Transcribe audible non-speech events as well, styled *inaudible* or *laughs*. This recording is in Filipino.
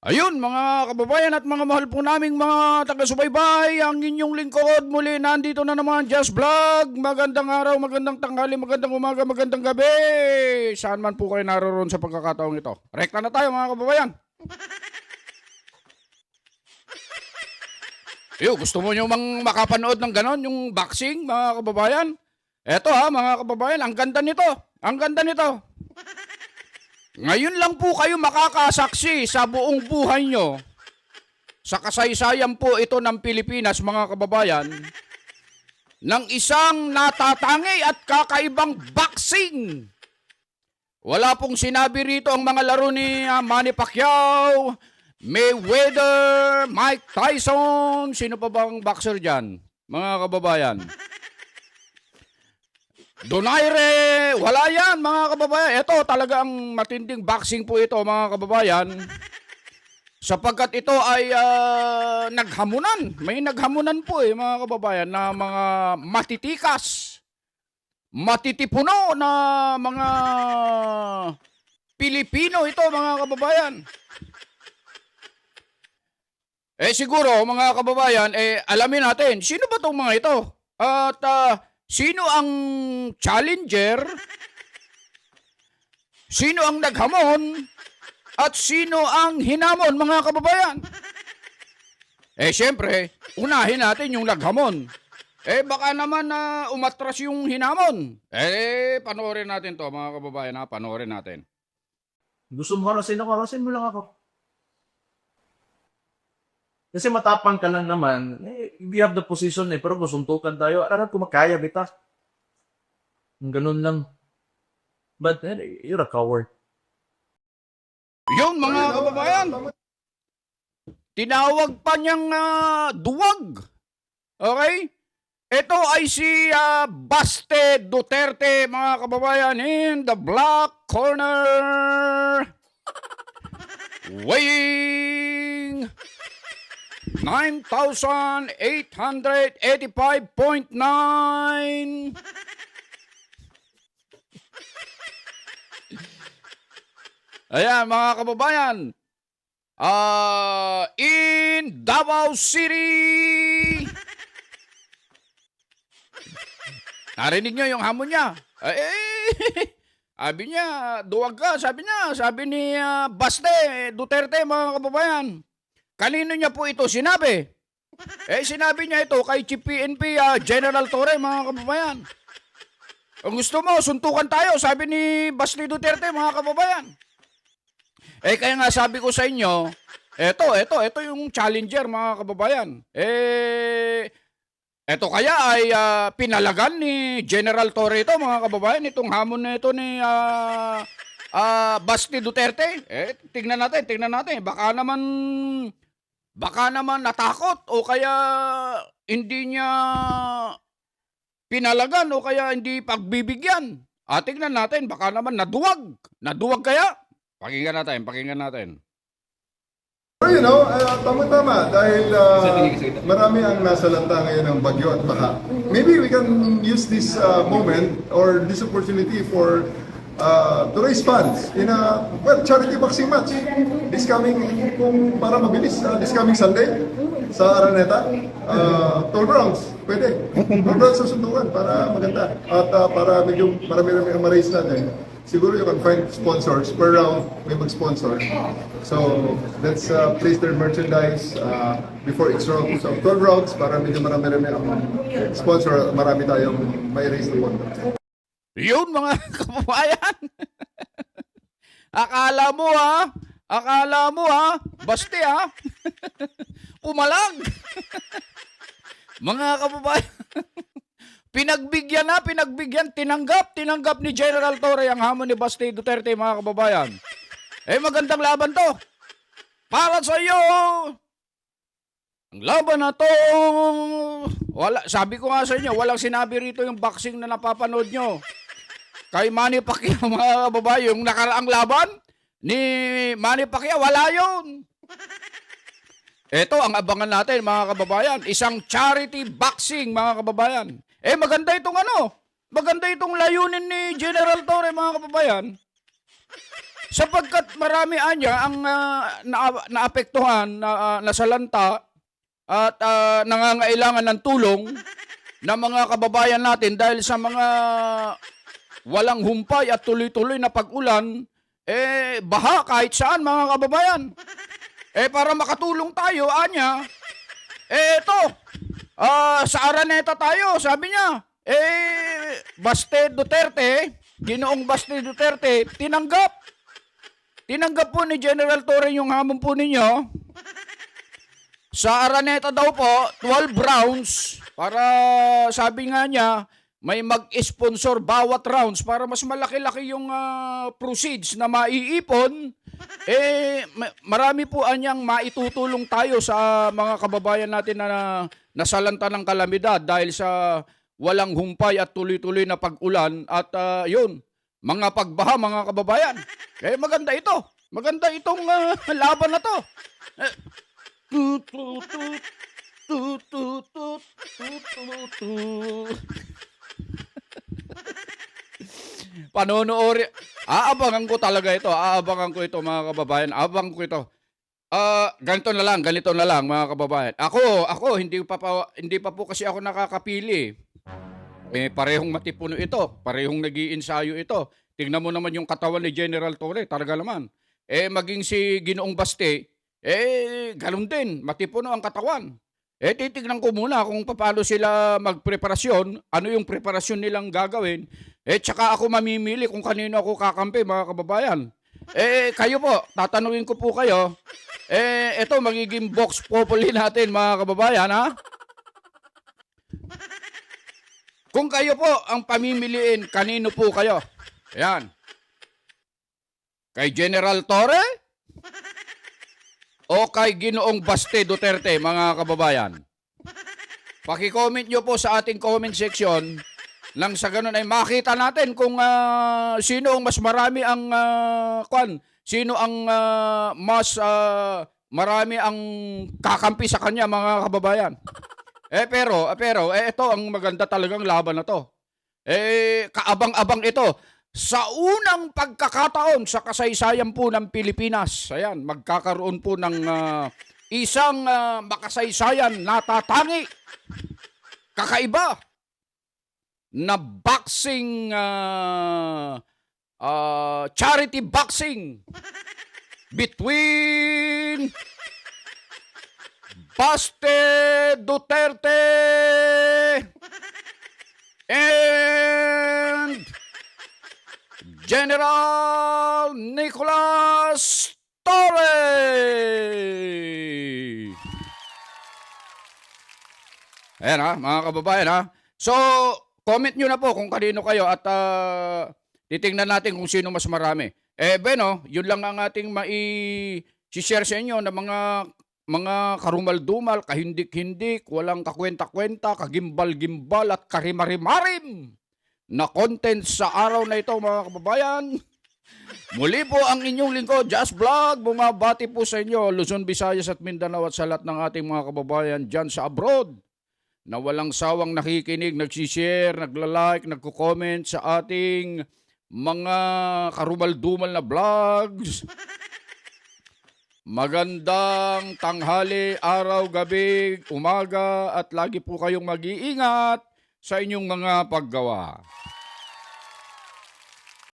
Ayun mga kababayan at mga mahal po naming mga taga-subaybay, ang inyong lingkod muli nandito na naman Just Vlog. Magandang araw, magandang tanghali, magandang umaga, magandang gabi. Saan man po kayo naroon sa pagkakataong ito. Rekta na tayo mga kababayan. *laughs* Yo, gusto mo nyo mang makapanood ng ganon, yung boxing mga kababayan? Eto ha mga kababayan, ang ganda nito. Ang ganda nito. Ngayon lang po kayo makakasaksi sa buong buhay nyo sa kasaysayan po ito ng Pilipinas, mga kababayan, ng isang natatangi at kakaibang boxing. Wala pong sinabi rito ang mga laro ni ah, Manny Pacquiao, Mayweather, Mike Tyson. Sino pa bang boxer dyan, mga kababayan? Donaire, wala yan mga kababayan. Ito talaga ang matinding boxing po ito mga kababayan. Sapagkat ito ay ah, naghamunan. May naghamunan po eh mga kababayan na mga matitikas. Matitipuno na mga Pilipino ito mga kababayan. Eh siguro mga kababayan, eh alamin natin, sino ba tong mga ito? At ah, sino ang challenger? Sino ang naghamon? At sino ang hinamon mga kababayan? Eh syempre, unahin natin yung naghamon. Eh baka naman na umatras yung hinamon. Eh panoorin natin to mga kababayan ha, panoorin natin. Gusto mo harasin ako, harasin mo lang ako. Kasi matapang ka lang naman, eh, we have the position eh, pero kung suntukan tayo, aral ko makaya, bita. Ganun lang. But eh, you're a coward. Yun mga kababayan. Tinawag pa niyang ah, duwag. Okay? Ito ay si ah, Baste Duterte mga kababayan in the black corner. *laughs* Weighing 9,885.9. Ayan mga kababayan. Ah, in Davao City. Narinig nyo yung hamon niya. Eh, *laughs* sabi niya, duwag ka, sabi niya, sabi ni ah, Baste Duterte, mga kababayan. Kanino niya po ito sinabi? Eh, sinabi niya ito kay Chief PNP ah, General Torre, mga kababayan. Kung gusto mo, suntukan tayo, sabi ni Baste Duterte, mga kababayan. Eh kaya nga sabi ko sa inyo, eto, eto, eto yung challenger mga kababayan. Eh, eto kaya ay ah, pinalagan ni General Torre ito mga kababayan, itong hamon na ito ni ah, ah, Basti Duterte. Eh, tingnan natin, tingnan natin. Baka naman, baka naman natakot o kaya hindi niya pinalagan o kaya hindi pagbibigyan. Ah, tingnan natin, baka naman naduwag. Naduwag kaya? Pakinggan natin, pakinggan natin. Pero you know, uh, tama-tama dahil uh, marami ang nasa lanta ngayon ng bagyo at baha. Maybe we can use this uh, moment or this opportunity for uh, to raise funds in a well charity boxing match. This coming kung para mabilis uh, this coming Sunday sa Araneta. Uh, 12 rounds pwede. 12 rounds sa sundukan para maganda. At uh, para medyo marami-rami ang ma-raise natin siguro you can find sponsors per round may mag-sponsor. So let's uh, place their merchandise uh, before each round so 12 rounds para medyo marami-rami ang sponsor marami tayong may raise na pondo Yun mga *laughs* kababayan. Akala mo ha? Akala mo ha? Basti ha? *laughs* Pumalag. *laughs* mga kababayan. Pinagbigyan na, pinagbigyan, tinanggap, tinanggap ni General Torre ang hamon ni Basti Duterte, mga kababayan. Eh, magandang laban to. Para sa iyo, ang laban na to, wala, sabi ko nga sa inyo, walang sinabi rito yung boxing na napapanood nyo. Kay Manny Pacquiao, *laughs* mga kababayan, yung nakaraang laban ni Manny Pacquiao, wala yun. Ito ang abangan natin, mga kababayan. Isang charity boxing, mga kababayan. Eh, maganda itong ano, maganda itong layunin ni General Torre, mga kababayan. Sapagkat marami anya ang ah, na, naapektuhan, na, ah, nasalanta at ah, nangangailangan ng tulong ng mga kababayan natin dahil sa mga walang humpay at tuloy-tuloy na pag-ulan, eh, baha kahit saan mga kababayan. Eh, para makatulong tayo, anya, eh, ito, ah, sa Araneta tayo, sabi niya, eh, Baste Duterte, ginoong Baste Duterte, tinanggap. Tinanggap po ni General Torre yung hamon po ninyo. Sa Araneta daw po, 12 rounds para sabi nga niya, may mag-sponsor bawat rounds para mas malaki-laki yung ah, proceeds na maiipon. *laughs* Eh, ma- marami po anyang maitutulong tayo sa mga kababayan natin na nasalanta ng kalamidad dahil sa walang humpay at tuloy-tuloy na pag-ulan at ah, yun, mga pagbaha mga kababayan. Eh maganda ito. Maganda itong ah, laban na to. Eh, tut. Panonoori. Aabangan ko talaga ito. Aabangan ko ito mga kababayan. Aabangan ko ito. Ah, ganito na lang, ganito na lang mga kababayan. Ako, ako hindi pa, pa hindi pa po kasi ako nakakapili. Eh parehong matipuno ito, parehong nag-iinsayo ito. Tingnan mo naman yung katawan ni General Torre, talaga naman. Eh maging si Ginoong Baste, eh ganun din, matipuno ang katawan. Eh titignan ko muna kung paano sila magpreparasyon, ano yung preparasyon nilang gagawin. Eh tsaka ako mamimili kung kanino ako kakampi mga kababayan. Eh kayo po, tatanungin ko po kayo. Eh ito magiging box populi natin mga kababayan ha. Kung kayo po ang pamimiliin, kanino po kayo? Ayan. Kay General Torre? O kay Ginoong Baste Duterte, mga kababayan? Paki-comment nyo po sa ating comment section nang sa ganun ay makita natin kung ah, sino ang mas marami ang ah, kwan, sino ang ah, mas ah, marami ang kakampi sa kanya mga kababayan. Eh pero, eh, pero eh ito ang maganda talagang laban na to. Eh kaabang-abang ito sa unang pagkakataon sa kasaysayan po ng Pilipinas. Ayan, magkakaroon po ng ah, isang ah, makasaysayan natatangi. Kakaiba na boxing ah, ah, charity boxing between Baste Duterte and General Nicolas Torre. Ayan ha, mga kababayan ha. So, comment nyo na po kung kanino kayo at ah, titingnan natin kung sino mas marami. Eh, Beno, yun lang ang ating mai-share sa inyo na mga mga karumal-dumal, kahindik-hindik, walang kakwenta-kwenta, kagimbal-gimbal at karimarimarim na content sa araw na ito mga kababayan. Muli po ang inyong lingkod, Just Vlog. Bumabati po sa inyo, Luzon, Visayas at Mindanao at sa lahat ng ating mga kababayan dyan sa abroad na walang sawang nakikinig, nagsishare, nagla-like, nagko-comment sa ating mga karumal-dumal na vlogs. Magandang tanghali, araw, gabi, umaga at lagi po kayong mag-iingat sa inyong mga paggawa.